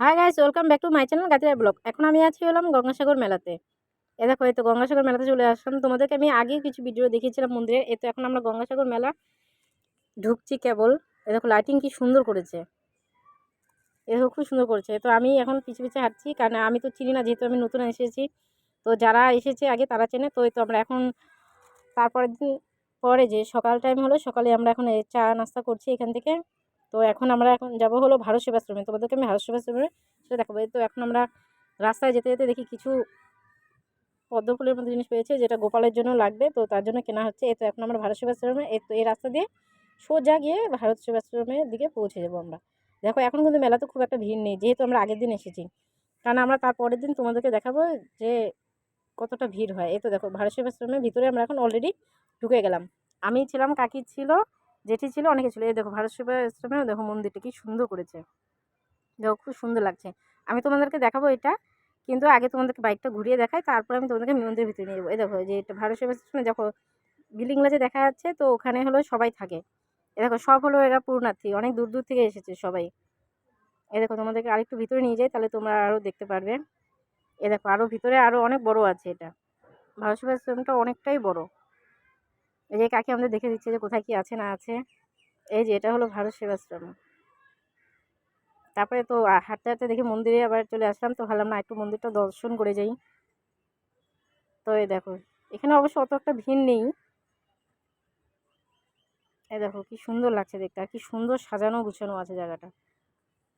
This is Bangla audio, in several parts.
Hi guys welcome back to my channel গাতিরা blog এখন আমি আছি হলাম গঙ্গাসাগর মেলাতে। এ দেখো, এই তো গঙ্গাসাগর মেলাতে চলে আসলাম। তোমাদেরকে আমি আগে কিছু ভিডিও দেখিয়েছিলাম মন্দিরে। এ তো এখন আমরা গঙ্গাসাগর মেলা ঢুকছি কেবল। এ দেখো লাইটিং কি সুন্দর করেছে। এ দেখো, খুব সুন্দর করেছে। তো আমি এখন পিছু পিছু হাঁটছি, কারণ আমি তো চিনি না, যেহেতু আমি নতুন এসেছি। তো যারা এসেছে আগে, তারা চেনে। তো তো আমরা এখন তারপরের দিন, পরে যে সকাল টাইম হলো, সকালে আমরা এখন চা নাস্তা করছি এখান থেকে। তো এখন আমরা এখন যাব হলো ভারত সেবাশ্রমে। তোমাদেরকে আমি ভারত সেবাশ্রমে সেটা দেখাবো। তো এখন আমরা রাস্তায় যেতে যেতে দেখি কিছু পদ্ম ফুলের মতো জিনিস পেয়েছে, যেটা গোপালের জন্য লাগবে। তো তার জন্য কেনা হচ্ছে। এই তো এখন আমরা ভারত সেবাশ্রমে এই তো এই রাস্তা দিয়ে সোজা গিয়ে ভারত সেবাশ্রমের দিকে পৌঁছে যাব আমরা। দেখো, এখন কিন্তু মেলাতে খুব একটা ভিড় নেই, যেহেতু আমরা আগের দিন এসেছি। কারণ আমরা তার পরের দিন তোমাদেরকে দেখাবো যে কতটা ভিড় হয়। এই তো দেখো, ভারত সেবাশ্রমের ভিতরে আমরা এখন অলরেডি ঢুকে গেলাম। আমি ছিলাম, কাকি ছিল জেঠি ছিল অনেকে ছিল এই দেখো ভারত সেবাশ্রমেও দেখো মন্দিরটা কি সুন্দর করেছে। দেখো খুব সুন্দর লাগছে। আমি তোমাদেরকে দেখাবো এটা, কিন্তু আগে তোমাদেরকে বাইকটা ঘুরিয়ে দেখাই, তারপরে আমি তোমাদেরকে মন্দিরের ভিতরে নিয়ে যাব। এই দেখো যে এটা ভারত সেবাশ্রমে দেখো বিল্ডিংগুলো যে দেখা যাচ্ছে, তো ওখানে হলো সবাই থাকে। এ দেখো সব হলো এরা পূর্ণার্থী অনেক দূর দূর থেকে এসেছে সবাই। এ দেখো তোমাদেরকে আরেকটু ভিতরে নিয়ে যাই, তাহলে তোমরা আরও দেখতে পারবে। এ দেখো আরও ভিতরে আরও অনেক বড় আছে এটা। ভারত সেবাশ্রমটা অনেকটাই বড়। এই যে কাকি আমাদের দেখে দিচ্ছে যে কোথায় কি আছে না আছে। এই যে এটা হলো ভারত সেবাশ্রম। তারপরে তো হাঁটতে হাঁটতে দেখি মন্দিরে আবার চলে আসলাম, তো ভাবলাম না, একটু মন্দিরটা দর্শন করে যাই। তো এই দেখো, এখানে অবশ্য অত একটা ভিড় নেই। এই দেখো, কি সুন্দর লাগছে দেখতে, আর কি সুন্দর সাজানো গুছানো আছে জায়গাটা।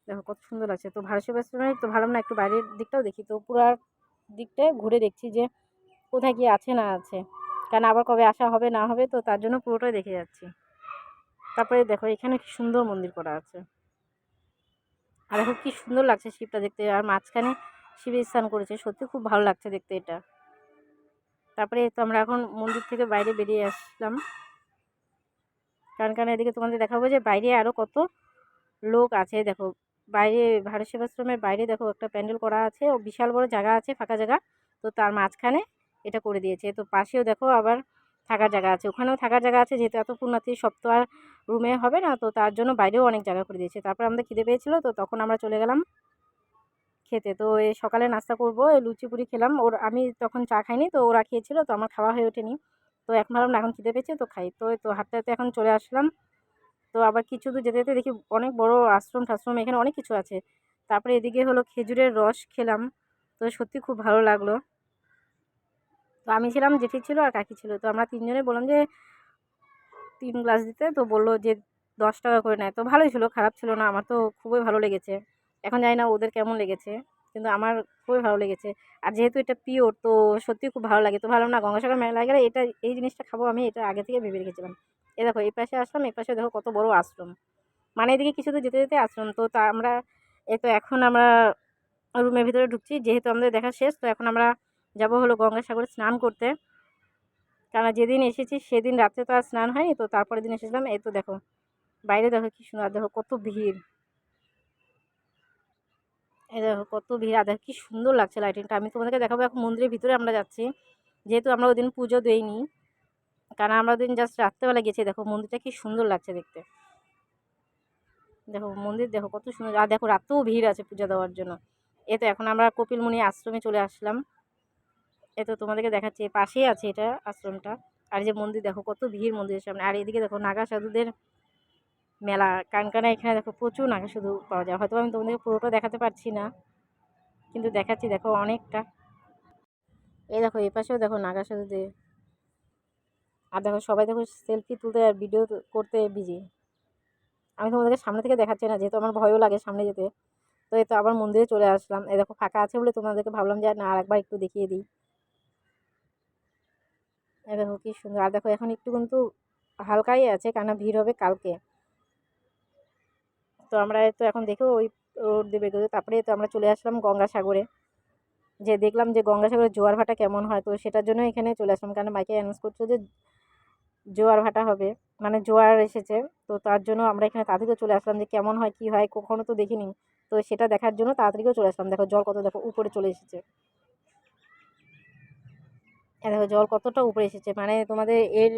দেখো, কত সুন্দর লাগছে। তো ভারত সেবাশ্রমে তো ভাবলাম না একটু বাইরের দিকটাও দেখি, তো পুরো দিকটায় ঘুরে দেখছি যে কোথায় কি আছে না আছে। কারণ আবার কবে আসা হবে, না হবে, তো তার জন্য পুরোটাই দেখে যাচ্ছি। তারপরে দেখো, এখানে কি সুন্দর মন্দির করা আছে। আর দেখো কি সুন্দর লাগছে শিবটা দেখতে। আর মাঝখানে শিবের স্নান করেছে, সত্যি খুব ভালো লাগছে দেখতে এটা। তারপরে তো আমরা এখন মন্দির থেকে বাইরে বেরিয়ে আসলাম। কারণ কারণ এদিকে তোমাদের দেখাবো যে বাইরে আরও কত লোক আছে। দেখো, বাইরে ভারত সেবাশ্রমের বাইরে দেখো একটা প্যান্ডেল করা আছে। ও বিশাল বড় জায়গা আছে, ফাঁকা জায়গা। তো তার মাঝখানে এটা করে দিয়েছে। তো পাশেও দেখো আবার থাকার জায়গা আছে। ওখানেও থাকার জায়গা আছে, যেহেতু এত পূর্ণার্থী সব তো আর রুমে হবে না, তো তার জন্য বাইরেও অনেক জায়গা করে দিয়েছে। তারপর আমাদের খিদে পেয়েছিলো, তো তখন আমরা চলে গেলাম খেতে। তো এই সকালে নাস্তা করব লুচি পুরি খেলাম। ওর, আমি তখন চা খাইনি, তো ওরা খেয়েছিল, তো আমার খাওয়া হয়ে ওঠেনি। তো এখন না, এখন খিদে পেয়েছে, তো খাই। তো তো হাঁটতে এখন চলে আসলাম। তো আবার কিছু দূর যেতে যেতে দেখি অনেক বড় আশ্রম ঠাশ্রম এখানে অনেক কিছু আছে। তারপরে এদিকে হলো খেজুরের রস খেলাম। তো সত্যি খুব ভালো লাগল। তো আমি ছিলাম, জেঠি ছিল আর কাকি ছিল। তো আমরা তিনজনে বললাম যে, তিন গ্লাস দিতে। তো বলল যে, দশ টাকা করে নেয়। তো ভালোই ছিল, খারাপ ছিল না। আমার তো খুবই ভালো লেগেছে। এখন জানি না ওদের কেমন লেগেছে, কিন্তু আমার খুবই ভালো লেগেছে। আর যেহেতু এটা পিওর তো সত্যিই খুব ভালো লাগে। তো ভালো না গঙ্গাসাগর মেলা গেলে এটা, এই জিনিসটা খাব আমি। এটা আগে থেকে ভেবে রেখেছিলাম। এ দেখো, এই পাশে আসলাম, এই পাশে দেখো কত বড় আশ্রম। মানে এদিকে কিছু তো যেতে যেতে আশ্রম। তো তা আমরা, এ তো এখন আমরা রুমের ভিতরে ঢুকছি। যেহেতু আমাদের দেখা শেষ, তো এখন আমরা যাব হলো গঙ্গাসাগরে স্নান করতে। কারণ যেদিন এসেছি সেদিন রাত্রে তো আর স্নান হয়নি, তো তারপরের দিন এসেছিলাম। এই তো দেখো, বাইরে দেখো কি সুন্দর দেখো কত ভিড়। এই দেখো কত ভিড়, আর দেখো কি সুন্দর লাগছে লাইটিংটা আমি তোমাদেরকে দেখাবো এখন মন্দিরের ভিতরে আমরা যাচ্ছি। যেহেতু আমরা ওই দিন পুজো দেইনি কারণ আমরা ওদিন জাস্ট রাত্রেবেলা গেছি। দেখো মন্দিরটা কি সুন্দর লাগছে দেখতে। দেখো মন্দির দেখো কত সুন্দর, আর দেখো রাতেও ভিড় আছে পূজা দেওয়ার জন্য। এ তো এখন আমরা কপিলমুনি আশ্রমে চলে আসলাম। এ তো তোমাদেরকে দেখাচ্ছি পাশেই আছে এটা আশ্রমটা। আর যে মন্দির দেখো, কত ভিড় মন্দিরের সামনে। আর এদিকে দেখো নাগা সাধুদের মেলা। কানকানা এখানে দেখো প্রচুর নাগা সাধু পাওয়া যায়। হয়তো আমি তোমাদেরকে পুরোটা দেখাতে পারছি না, কিন্তু দেখাচ্ছি দেখো অনেকটা। এই দেখো এ পাশেও দেখো নাগা সাধুদের। আর দেখো সবাই দেখো সেলফি তুলতে আর ভিডিও করতে বিজি আমি তোমাদেরকে সামনে থেকে দেখাচ্ছি না, যেহেতু আমার ভয়ও লাগে সামনে যেতে। তো এই তো আবার মন্দিরে চলে আসলাম। এই দেখো ফাঁকা আছে বলে তোমাদেরকে ভাবলাম যে না আর একবার একটু দেখিয়ে দিই। দেখো কি সুন্দর। আর দেখো এখন একটু কিন্তু হালকাই আছে কেন ভিড় হবে কালকে। তো আমরা তো এখন দেখো ওই রোড বেরোতে তারপরে তো আমরা চলে আসলাম গঙ্গাসাগরে। যে দেখলাম যে গঙ্গাসাগরের জোয়ার ভাটা কেমন হয়, তো সেটার জন্য এখানে চলে আসলাম। কারণ মাইকে অ্যানাউন্স করছ যে জোয়ার ভাটা হবে মানে জোয়ার এসেছে। তো তার জন্য আমরা এখানে তাড়াতাড়িও চলে আসলাম যে কেমন হয়, কী হয়, কখনো তো দেখিনি। তো সেটা দেখার জন্য তাড়াতাড়িও চলে আসলাম। দেখো জল কত দেখো উপরে চলে এসেছে। দেখো জল কতটা উপরে এসেছে মানে তোমাদের এর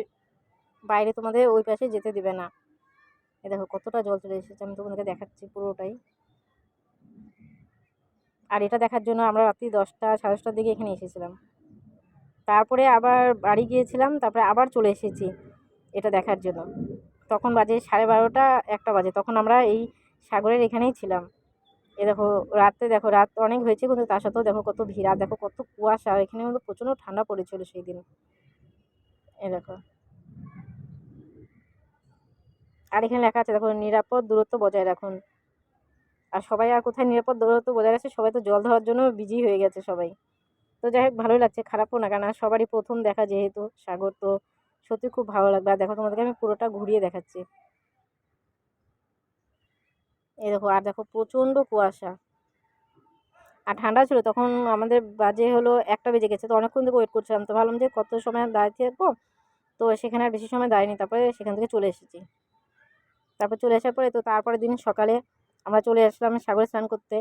বাইরে তোমাদের ওই পাশে যেতে দেবে না। এ দেখো কতটা জল চলে এসেছে, আমি তোমাদেরকে দেখাচ্ছি পুরোটাই। আর এটা দেখার জন্য আমরা রাত্রি দশটা, সাড়ে দশটার দিকে এখানে এসেছিলাম। তারপরে আবার বাড়ি গিয়েছিলাম, তারপরে আবার চলে এসেছি এটা দেখার জন্য। তখন বাজে সাড়ে বারোটা, একটা বাজে। তখন আমরা এই সাগরের এখানেই ছিলাম। এ দেখো, রাতে দেখো, রাত অনেক হয়েছে কিন্তু তার সাথেও দেখো কত ভিড়। দেখো কত কুয়াশা এখানে কিন্তু প্রচণ্ড ঠান্ডা পড়েছিল সেই দিন এ দেখো। আর এখানে লেখা আছে, দেখো, নিরাপদ দূরত্ব বজায় রাখুন। আর সবাই আর কোথায় নিরাপদ দূরত্ব বজায় রাখছে, সবাই তো জল ধরার জন্য বিজি হয়ে গেছে সবাই। তো যাই হোক, ভালোই লাগছে, খারাপও না কেন সবারই প্রথম দেখা যেহেতু, সাগর। তো সত্যি খুব ভালো লাগবে। আর দেখো তোমাদেরকে আমি পুরোটা ঘুরিয়ে দেখাচ্ছি। এই দেখো, আর দেখো প্রচণ্ড কুয়াশা। আর ঠান্ডা ছিল, তখন আমাদের বাজে হলো একটা বেজে গেছে, তো অনেকক্ষণ থেকে ওয়েট করছিলাম, তো ভাবলাম যে কত সময় দাঁড়িয়ে থাকব? তো সেখানে আর বেশি সময় দাঁড়িয়ে তারপরে সেখান থেকে চলে এসেছি। তারপর চলে আসার পরে তো তারপরের দিন সকালে আমরা চলে আসলাম সাগরে স্নান করতে।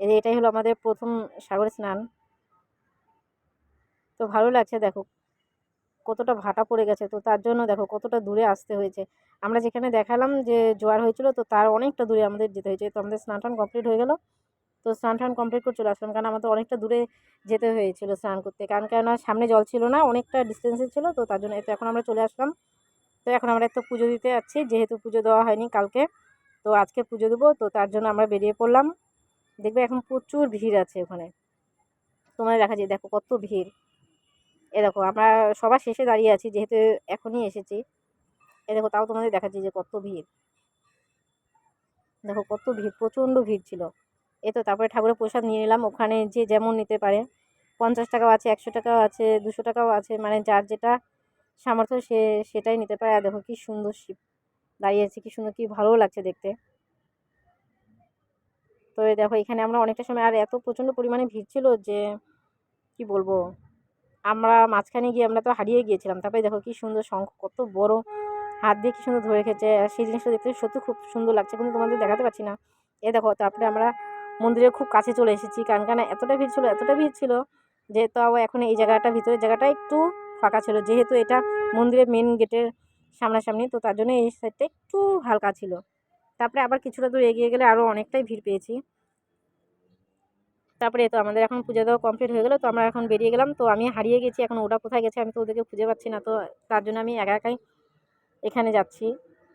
এটাই হলো আমাদের প্রথম সাগরে স্নান। তো ভালো লাগছে, দেখো। কতটা ভাটা পড়ে গেছে, তো তার জন্য দেখো কতটা দূরে আসতে হয়েছে। আমরা যেখানে দেখালাম যে জোয়ার হয়েছিল, তো তার অনেকটা দূরে আমাদের যেতে হয়েছে। তো আমাদের স্নান টান কমপ্লিট হয়ে গেল। তো স্নান টান কমপ্লিট করে চলে আসলাম, কারণ আমাদের অনেকটা দূরে যেতে হয়েছিল স্নান করতে। কারণ কেননা সামনে জল ছিল না, অনেকটা ডিস্টেন্সে ছিল, তো তার জন্য এখন আমরা চলে আসলাম। তো এখন আমরা একটা পুজো দিতে যাচ্ছি, যেহেতু পুজো দেওয়া হয়নি কালকে। তো আজকে পুজো দেবো, তো তার জন্য আমরা বেরিয়ে পড়লাম। দেখবে এখন প্রচুর ভিড় আছে ওখানে। তোমার দেখা যায়, দেখো কত ভিড়। এ দেখো, আমরা সবার শেষে দাঁড়িয়ে আছি, যেহেতু এখনই এসেছি। এ দেখো, তাও তোমাদের দেখাচ্ছি যে কত ভিড়। দেখো, কত ভিড়, প্রচণ্ড ভিড় ছিল। এ তো তারপরে ঠাকুরের প্রসাদ নিয়ে নিলাম, ওখানে যে যেমন নিতে পারে। পঞ্চাশ টাকাও আছে, একশো টাকাও আছে, দুশো টাকাও আছে মানে যার যেটা সামর্থ্য সে সেটাই নিতে পারে। আর দেখো, কি সুন্দর শিব দাঁড়িয়ে আছে, কি সুন্দর, কি ভালো লাগছে দেখতে। তো দেখো, এখানে আমরা অনেকটা সময়, আর এত প্রচণ্ড পরিমাণে ভিড় ছিল যে, কি বলব? আমরা মাঝখানে গিয়ে আমরা তো হারিয়ে গিয়েছিলাম। তারপরে দেখো কি সুন্দর শঙ্খ, কত বড়। হাত দিয়ে কি সুন্দর ধরে রেখেছে। সেই জিনিসটা দেখতে সত্যি খুব সুন্দর লাগছে। কিন্তু তোমাদের দেখাতে পারছি না। এ দেখো, তারপরে আমরা মন্দিরের খুব কাছে চলে এসেছি। কারণ কেন? এতটা ভিড় ছিল, এতটা ভিড় ছিল যে তাও এখন এই জায়গাটা ভিতরের জায়গাটা একটু ফাঁকা ছিল। যেহেতু এটা মন্দিরের মেন গেটের সামনাসামনি, তো তার জন্য এই সাইডটা একটু হালকা ছিল। তারপরে আবার কিছুটা দূর এগিয়ে গেলে আরও অনেকটাই ভিড় পেয়েছি। তারপরে তো আমাদের এখন পুজো দেওয়া কমপ্লিট হয়ে গেলো, তো আমরা এখন বেরিয়ে গেলাম। তো আমি হারিয়ে গেছি, এখন ওটা কোথায় গেছে আমি তো ওদেরকে খুঁজে পাচ্ছি না, তো তার জন্য আমি একা একাই এখানে যাচ্ছি।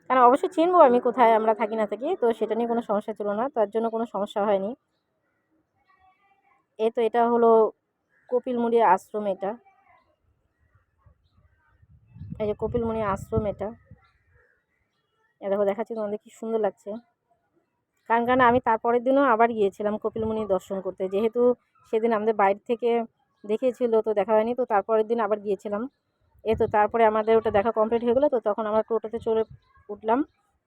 কারণ অবশ্যই চিনবো আমি কোথায়, আমরা থাকি না থাকি, তো সেটা নিয়ে কোনো সমস্যা ছিল না, তার জন্য কোনো সমস্যা হয়নি। এই তো এটা হলো কপিলমুড়ি আশ্রম এটা। এই যে কপিলমুনি আশ্রম এটা। এ দেখো দেখাচ্ছি তোমাদের কি সুন্দর লাগছে। কারণ কারণ আমি তারপরের দিনও আবার গিয়েছিলাম কপিলমুনি দর্শন করতে। যেহেতু সেদিন আমাদের বাইরে থেকে দেখিয়েছিল, তো দেখা হয়নি, তো তারপরের দিন আবার গিয়েছিলাম। এ তো তারপরে আমাদের ওটা দেখা কমপ্লিট হয়ে গেলো, তো তখন আমরা টোটোতে চলে উঠলাম।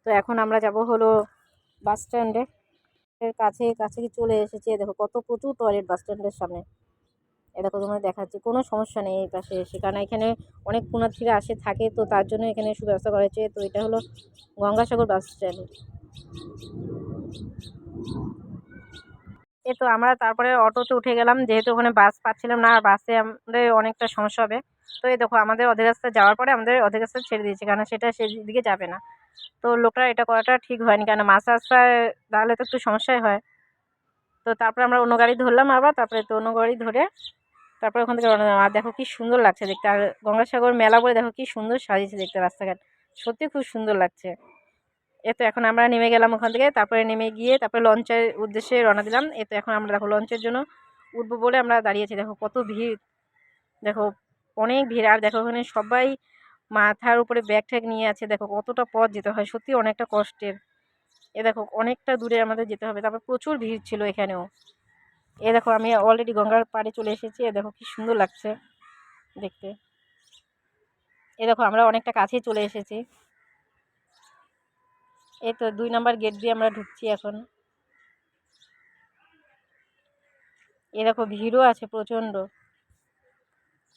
তো এখন আমরা যাব হলো বাস স্ট্যান্ডে। কাছে কাছে চলে এসেছে? দেখো, কত প্রচুর টয়লেট বাস স্ট্যান্ডের সামনে। এ দেখো তোমাদের দেখাচ্ছি, কোনো সমস্যা নেই এই পাশে এসে। কারণ, এখানে অনেক পুণ্যার্থীরা আসে, থাকে, তো তার জন্য এখানে সুব্যবস্থা করা হয়েছে। তো এটা হলো গঙ্গাসাগর বাস স্ট্যান্ড। এ তো আমরা তারপরে অটোতে উঠে গেলাম, যেহেতু ওখানে বাস পাচ্ছিলাম না, আর বাসে আমাদের অনেকটা সমস্যা হবে। তো এই দেখো, আমাদের অধের রাস্তা যাওয়ার পরে আমাদের অধের রাস্তা ছেড়ে দিয়েছে কারণ সেটা সেদিকে যাবে না। তো লোকটা এটা করাটা ঠিক হয়নি কেন মাছ রাস্তায় দাঁড়ালে তো একটু সমস্যাই হয়। তো তারপরে আমরা অন্য গাড়ি ধরলাম আবার, তারপরে তো অন্য গাড়ি ধরে তারপরে ওখান থেকে রওনা আর দেখো কি সুন্দর লাগছে দেখতে, আর গঙ্গাসাগর মেলা বলে দেখো কি সুন্দর সাজিয়েছে দেখতে রাস্তাঘাট। সত্যি খুব সুন্দর লাগছে। এ তো এখন আমরা নেমে গেলাম ওখান থেকে। তারপরে নেমে গিয়ে তারপরে লঞ্চের উদ্দেশ্যে রওনা দিলাম। এ তো এখন আমরা দেখো লঞ্চের জন্য উঠবো বলে আমরা দাঁড়িয়েছি দেখো কত ভিড়। দেখো অনেক ভিড়। আর দেখো ওখানে সবাই মাথার উপরে ব্যাগ ট্যাগ নিয়ে আছে। দেখো কতটা পথ যেতে হয়। সত্যি অনেকটা কষ্টের। এ দেখো অনেকটা দূরে আমাদের যেতে হবে। তারপর প্রচুর ভিড় ছিল এখানেও। এ দেখো আমি অলরেডি গঙ্গার পাড়ে চলে এসেছি। এ দেখো কি সুন্দর লাগছে দেখতে। এ দেখো আমরা অনেকটা কাছেই চলে এসেছি। এই তো দুই নাম্বার গেট দিয়ে আমরা ঢুকছি এখন। এ দেখো ভিড়ও আছে প্রচণ্ড।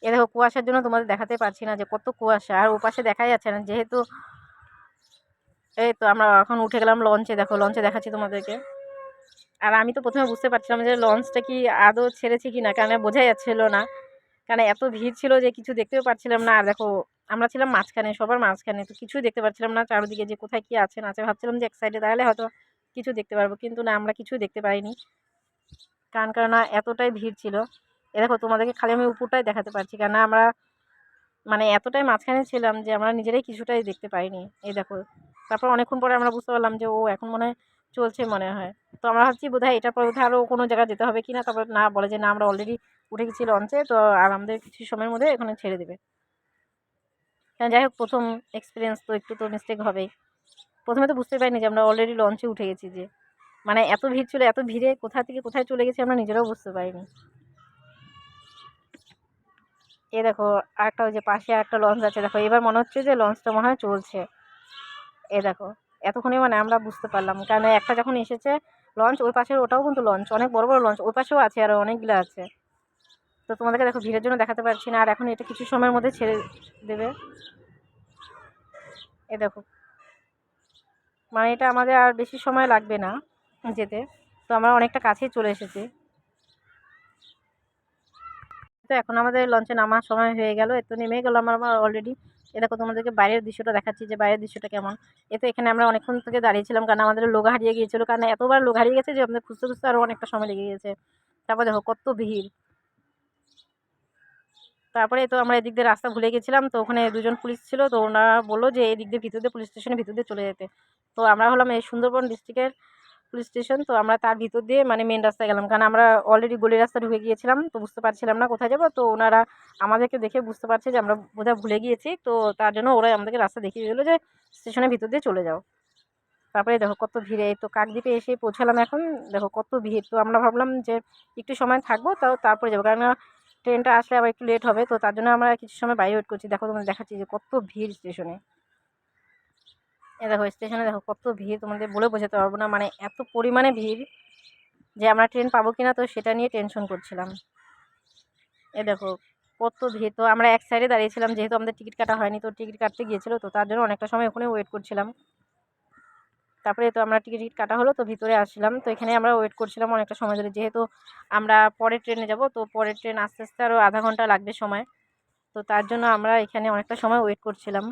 এ দেখো কুয়াশার জন্য তোমাদের দেখাতে পারছি না যে কত কুয়াশা, আর ওপাশে দেখা যাচ্ছে না। যেহেতু এই তো আমরা এখন উঠে গেলাম লঞ্চে দেখো লঞ্চে দেখাচ্ছি তোমাদেরকে। আর আমি তো প্রথমে বুঝতে পারছিলাম যে লঞ্চটা কি আদৌ ছেড়েছি কি না কারণ বোঝাই যাচ্ছিল না। কারণ এত ভিড় ছিল যে কিছু দেখতেও পাচ্ছিলাম না। আর দেখো আমরা ছিলাম মাঝখানে, সবার মাঝখানে। তো কিছুই দেখতে পাচ্ছিলাম না, চারদিকে যে কোথায় কী আছে না আছে। ভাবছিলাম যে এক সাইডে দাঁড়ালে হয়তো কিছু দেখতে পারব, কিন্তু না, আমরা কিছুই দেখতে পাইনি কারণ কেননা এতটাই ভিড় ছিল। এ দেখো, তোমাদেরকে খালি আমি উপরটাই দেখাতে পারছি, কেননা আমরা মানে এতটাই মাঝখানে ছিলাম যে আমরা নিজেরাই কিছুটাই দেখতে পাইনি এই দেখো, তারপর অনেকক্ষণ পরে আমরা বুঝতে পারলাম যে ও এখন মনে হয় চলছে মনে হয়। তো আমরা ভাবছি বোধহয় এটার পর বোধহয় আরও কোনো জায়গায় যেতে হবে কি না তারপর না বলে যে না, আমরা অলরেডি উঠে গেছি লঞ্চে তো আর আমাদের কিছু সময়ের মধ্যে এখানে ছেড়ে দেবে। হ্যাঁ যাই হোক, প্রথম এক্সপিরিয়েন্স তো একটু তো মিস্টেক হবেই। প্রথমে তো বুঝতে পারিনি যে আমরা অলরেডি লঞ্চে উঠে গেছি যে মানে এত ভিড় ছিল, এত ভিড়ে কোথা থেকে কোথায় চলে গেছি আমরা নিজেরাও বুঝতে পারিনি। এ দেখো, আরেকটা ওই যে পাশে একটা লঞ্চ আছে, দেখো, এবার মনে হচ্ছে যে লঞ্চটা মনে হয় চলছে। এ দেখো, এতক্ষণে মানে আমরা বুঝতে পারলাম কারণ একটা যখন এসেছে লঞ্চ ওই পাশের ওটাও কিন্তু লঞ্চ অনেক বড় বড় লঞ্চ ওই পাশেও আছে আর অনেকগুলো আছে। তো তোমাদেরকে দেখো ভিড়ের জন্য দেখাতে পারছি না, আর এখন এটা কিছু সময়ের মধ্যে ছেড়ে দেবে। এ দেখো। মানে এটা আমাদের আর বেশি সময় লাগবে না যেতে। তো আমরা অনেকটা কাছেই চলে এসেছি। তো এখন আমাদের লঞ্চে নামার সময় হয়ে গেল, এ তো নেমে গেল আমার আমার অলরেডি এ দেখো তোমাদেরকে বাইরের দৃশ্যটা দেখাচ্ছি যে বাইরের দৃশ্যটা কেমন। এ তো এখানে আমরা অনেকক্ষণ থেকে দাঁড়িয়েছিলাম কারণ আমাদের লোক হারিয়ে গিয়েছিল, কারণ এতবার লোক হারিয়ে গেছে যে আমাদের খুঁজতে খুঁজতে আরও অনেকটা সময় লেগে গেছে। তারপর দেখো কত ভিড়। তারপরে তো আমরা এদিক দিয়ে রাস্তা ভুলে গেছিলাম, তো ওখানে দুজন পুলিশ ছিল, তো ওনারা বলল যে এই দিক দিয়ে ভিতর দিয়ে, পুলিশ স্টেশনের ভিতর দিয়ে চলে যেতে। তো আমরা হলাম এই সুন্দরবন ডিস্ট্রিক্টের পুলিশ স্টেশন, তো আমরা তার ভিতর দিয়ে মানে মেন রাস্তায় গেলাম। কারণ আমরা অলরেডি গলি রাস্তা ঢুকে গিয়েছিলাম, তো বুঝতে পারছিলাম না কোথায় যাব। তো ওনারা আমাদেরকে দেখে বুঝতে পারছে যে আমরা বোধহয় ভুলে গিয়েছি, তো তার জন্য ওরাই আমাদেরকে রাস্তা দেখিয়ে দিল যে স্টেশনের ভিতর দিয়ে চলে যাও। তারপরে দেখো কত ভিড়ে তো কাকদ্বীপে এসে পৌঁছালাম এখন। দেখো কত ভিড়, তো আমরা ভাবলাম যে একটু সময় থাকব, তাও তারপরে যাব। কারণ ট্রেনটা আসলে আবার একটু লেট হবে, তো তার জন্য আমরা কিছু সময় বাইরে ওয়েট করছি। দেখো তোমাদের দেখাচ্ছি যে কত ভিড় স্টেশনে এ দেখো স্টেশনে দেখো কত ভিড়, তোমাদের বলে বোঝাতে পারব না। মানে এত পরিমাণে ভিড় যে আমরা ট্রেন পাবো কিনা, তো সেটা নিয়ে টেনশন করছিলাম। এ দেখো, কত ভিড়। তো আমরা এক সাইডে দাঁড়িয়েছিলাম, যেহেতু আমাদের টিকিট কাটা হয়নি, তো টিকিট কাটতে গিয়েছিল, তো তার জন্য অনেকটা সময় ওখানে ওয়েট করছিলাম। তারপরে তো আমরা টিকিট টিকিট কাটা হলো, তো ভিতরে আসলাম। তো এখানে আমরা ওয়েট করছিলাম অনেকটা সময় ধরে। যেহেতু আমরা পরের ট্রেনে যাব, তো পরের ট্রেন আস্তে আস্তে আরও আধা ঘণ্টা লাগবে সময়। তো তার জন্য আমরা এখানে অনেকটা সময় ওয়েট করছিলাম।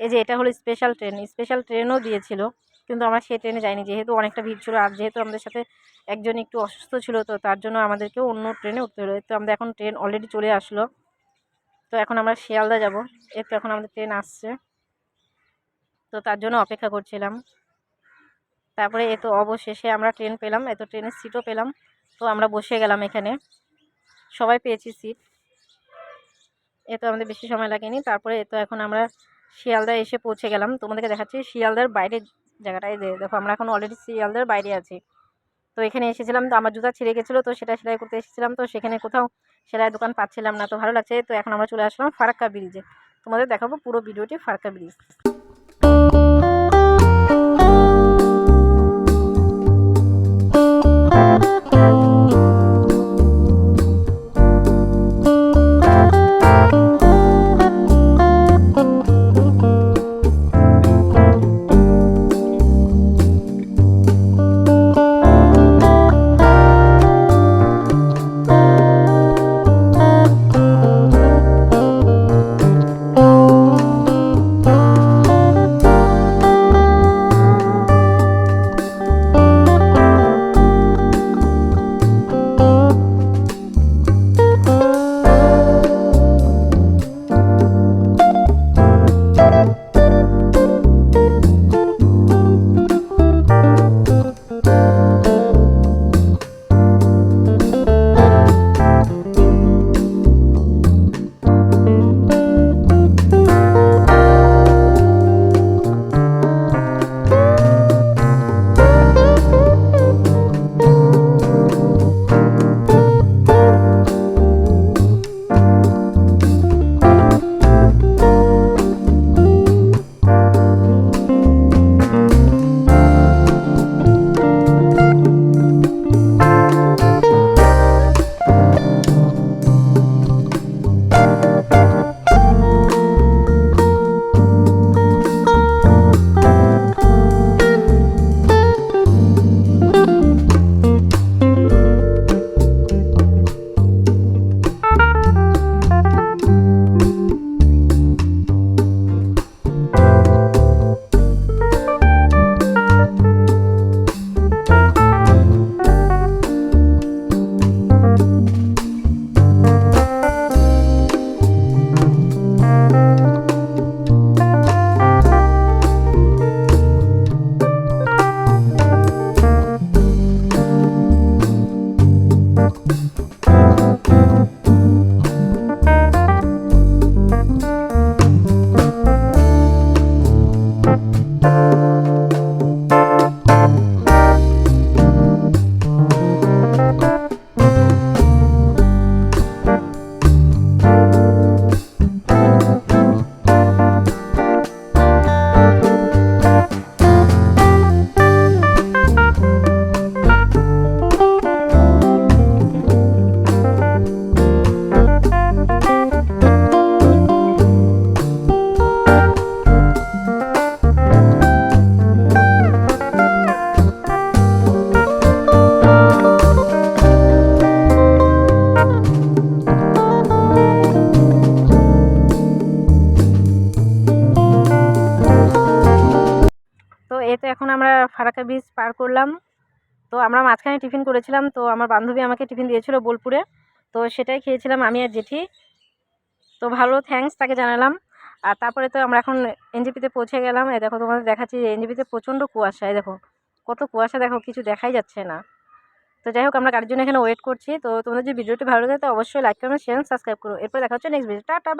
এই যে এটা হলো স্পেশাল ট্রেন স্পেশাল ট্রেনও দিয়েছিল, কিন্তু আমরা সেই ট্রেনে যাইনি। যেহেতু অনেকটা ভিড় ছিল, আর যেহেতু আমাদের সাথে একজন একটু অসুস্থ ছিল, তো তার জন্য আমাদেরকে অন্য ট্রেনে উঠতে হলো। তো আমাদের এখন ট্রেন অলরেডি চলে আসলো। তো এখন আমরা শিয়ালদা যাব। এর তো এখন আমাদের ট্রেন আসছে। তো তার জন্য অপেক্ষা করছিলাম। তারপরে এ তো অবশেষে আমরা ট্রেন পেলাম এত ট্রেনের সিটও পেলাম। তো আমরা বসে গেলাম এখানে। সবাই পেয়েছি সিট এ তো আমাদের বেশি সময় লাগেনি। তারপরে এ তো এখন আমরা শিয়ালদা এসে পৌঁছে গেলাম। তোমাদেরকে দেখাচ্ছি, শিয়ালদার বাইরের জায়গাটাই দেখো, আমরা এখন অলরেডি শিয়ালদার বাইরে আছি। তো এখানে এসেছিলাম, তো আমার জুতা ছিঁড়ে গেছিল, তো সেটা সেলাই করতে এসেছিলাম, তো সেখানে কোথাও সেলাই দোকান পাচ্ছিলাম না। তো ভালো লাগছে, তো এখন আমরা চলে আসলাম ফারাক্কা ব্রিজে। তোমাদের দেখাবো পুরো ভিডিওটি ফারাক্কা ব্রিজ। আমরা ফারাক্কা ব্রিজ পার করলাম। তো আমরা মাঝখানে টিফিন করেছিলাম, তো আমার বান্ধবী আমাকে টিফিন দিয়েছিল বোলপুরে। তো সেটাই খেয়েছিলাম আমি আর জেঠি। তো ভালো থ্যাঙ্কস তাকে জানালাম। আর তারপরে তো আমরা এখন এনজিপিতে পৌঁছে গেলাম। এ দেখো, তোমাদের দেখাচ্ছি যে এনজিপিতে প্রচণ্ড কুয়াশা দেখো। কত কুয়াশা, দেখো, কিছু দেখাই যাচ্ছে না। তো যাই হোক, আমরা গাড়ির জন্য এখানে ওয়েট করছি। তো তোমাদের যে ভিডিওটি ভালো লাগে, তো অবশ্যই লাইক করবেন শেয়ার সাবস্ক্রাইব করো। এরপর দেখা হচ্ছে নেক্সট ভিডিও টাটা